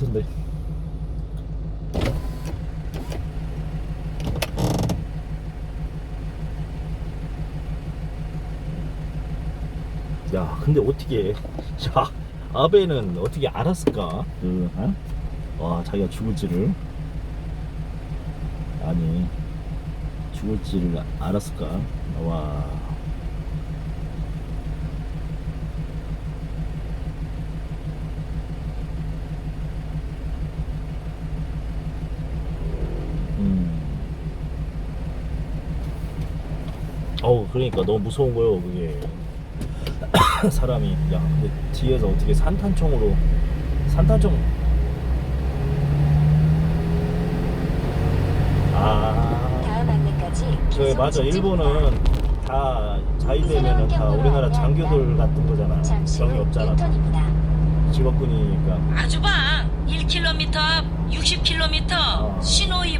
같은데. 야, 근데 어떻게, 야, 아베는 어떻게 알았을까? 그, 어? 와, 자기가 죽을지를. 아니, 죽을지를 알았을까? 와. 음. 어우, 그러니까 너무 무서운 거예요, 그게. 사람이. 야, 근데 뒤에서 어떻게 산탄총으로, 산탄총. 아. 다음 안내까지 그 맞아. 일본은 다 자위되면은 다 우리나라 장교들 같은 거잖아 병이 후 없잖아. 직업군이니까 아주방 1km 앞 60km 어. 신호 위반 단속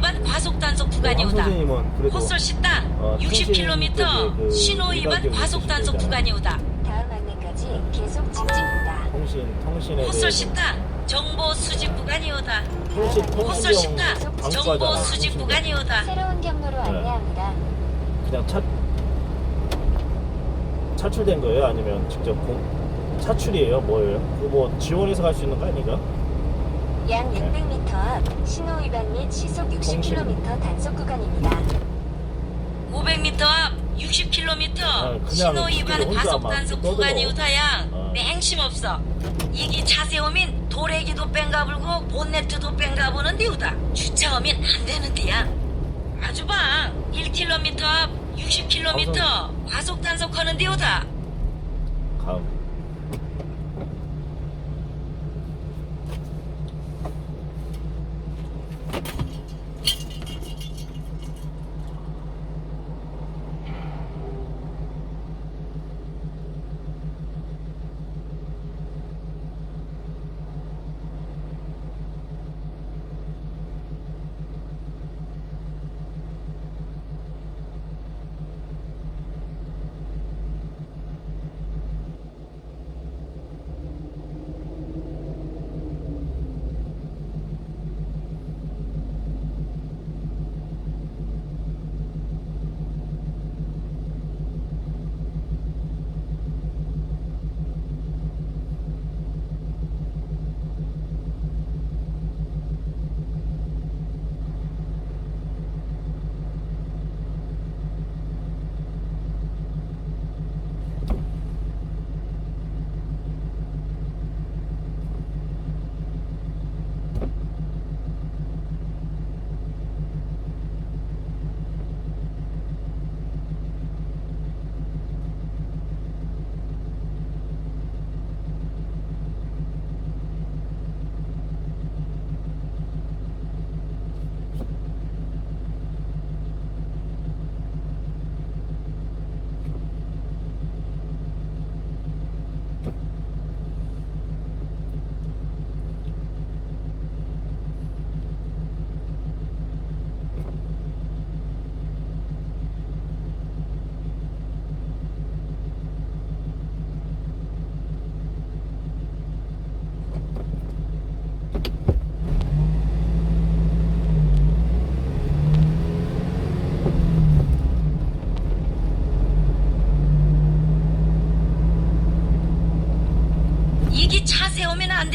구간이 황 오다. 식당 어, 통신 쪽에 60km 그 신호 위반 과속 단속. 구간이 오다. 다음 안내까지 계속 직진입니다. 통신 통신에 대해서 식당 정보 수집 구간이 오다. 통신 호설 통신용 식당 정보 수집. 구간이 오다. 새로운 경로로 네. 안내합니다. 그냥 차 차출된 거예요 아니면 직접 공 차출이에요 뭐예요 그뭐 지원해서 갈 수 있는 거 아닌가 약 네. 600m 앞 신호 위반 및 시속 60km 단속 구간입니다. 500m 앞 60km 아, 그냥 신호 위반 혼자 과속 막 단속 떠들어. 구간이 오다야. 어. 맹심 없어. 이기 차세우민 도래기도 뺑가불고 본네트도 뺑가보는 데 우다. 주차하면 안 되는 데야. 아주방 1km 앞 60km 과속 단속하는데 오다. 다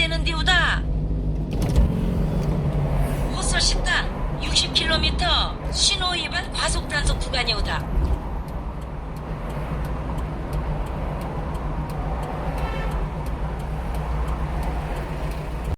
되는데 우다. 호설 식당 60km 신호 위반 과속 단속 구간이 오다.